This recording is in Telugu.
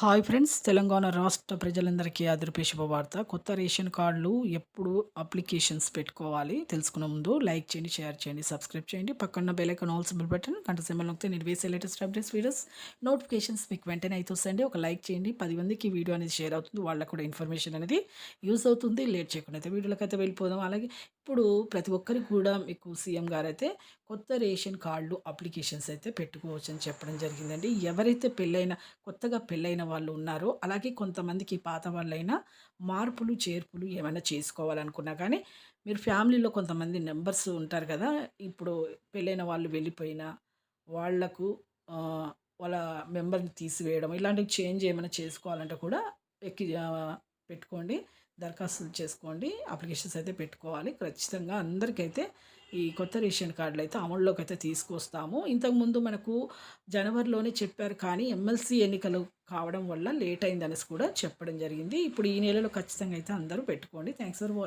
హాయ్ ఫ్రెండ్స్ తెలంగాణ రాష్ట్ర ప్రజలందరికీ అదృపే శుభవార్త. కొత్త రేషన్ కార్డులు ఎప్పుడు అప్లికేషన్స్ పెట్టుకోవాలి. తెలుసుకున్న ముందు లైక్ చేయండి షేర్ చేయండి సబ్స్క్రైబ్ చేయండి. పక్కన bell icon also bell button గంట సింబల్ నొక్కితే నేను వేసే లేటెస్ట్ అప్డేట్స్ వీడియోస్ నోటిఫికేషన్స్ మీకు వెంటనే అయితే వస్తాయండి. ఒక లైక్ చేయండి. పది మందికి వీడియో అనేది షేర్ అవుతుంది. వాళ్ళకు కూడా ఇన్ఫర్మేషన్ అనేది యూస్ అవుతుంది. లేట్ చేయకుండా అయితే వీడియోలోకి అయితే వెళ్ళిపోదాం. అలాగే ఇప్పుడు ప్రతి ఒక్కరికి కూడా మీకు సీఎం గారు అయితే కొత్త రేషన్ కార్డులు అప్లికేషన్స్ అయితే పెట్టుకోవచ్చు అని చెప్పడం జరిగిందండి. ఎవరైతే పెళ్ళైన కొత్తగా పెళ్ళైన వాళ్ళు ఉన్నారో అలాగే కొంతమందికి పాత వాళ్ళైనా మార్పులు చేర్పులు ఏమైనా చేసుకోవాలనుకున్నా కానీ మీరు ఫ్యామిలీలో కొంతమంది మెంబర్స్ ఉంటారు కదా ఇప్పుడు పెళ్ళైన వాళ్ళు వెళ్ళిపోయినా వాళ్ళకు వాళ్ళ మెంబర్ని తీసివేయడం ఇలాంటివి చేంజ్ ఏమైనా చేసుకోవాలంటే కూడా ఎక్కి పెట్టుకోండి దరఖాస్తులు చేసుకోండి అప్లికేషన్స్ అయితే పెట్టుకోవాలి. ఖచ్చితంగా అందరికైతే ఈ కొత్త రేషన్ కార్డులు అయితే అమల్లోకి అయితే తీసుకొస్తాము ఇంతకుముందు మనకు జనవరిలోనే చెప్పారు కానీ ఎమ్మెల్సీ ఎన్నికలు కావడం వల్ల లేట్ అయిందనేసి కూడా చెప్పడం జరిగింది. ఇప్పుడు ఈ నెలలో ఖచ్చితంగా అయితే అందరూ పెట్టుకోండి. Thanks for watching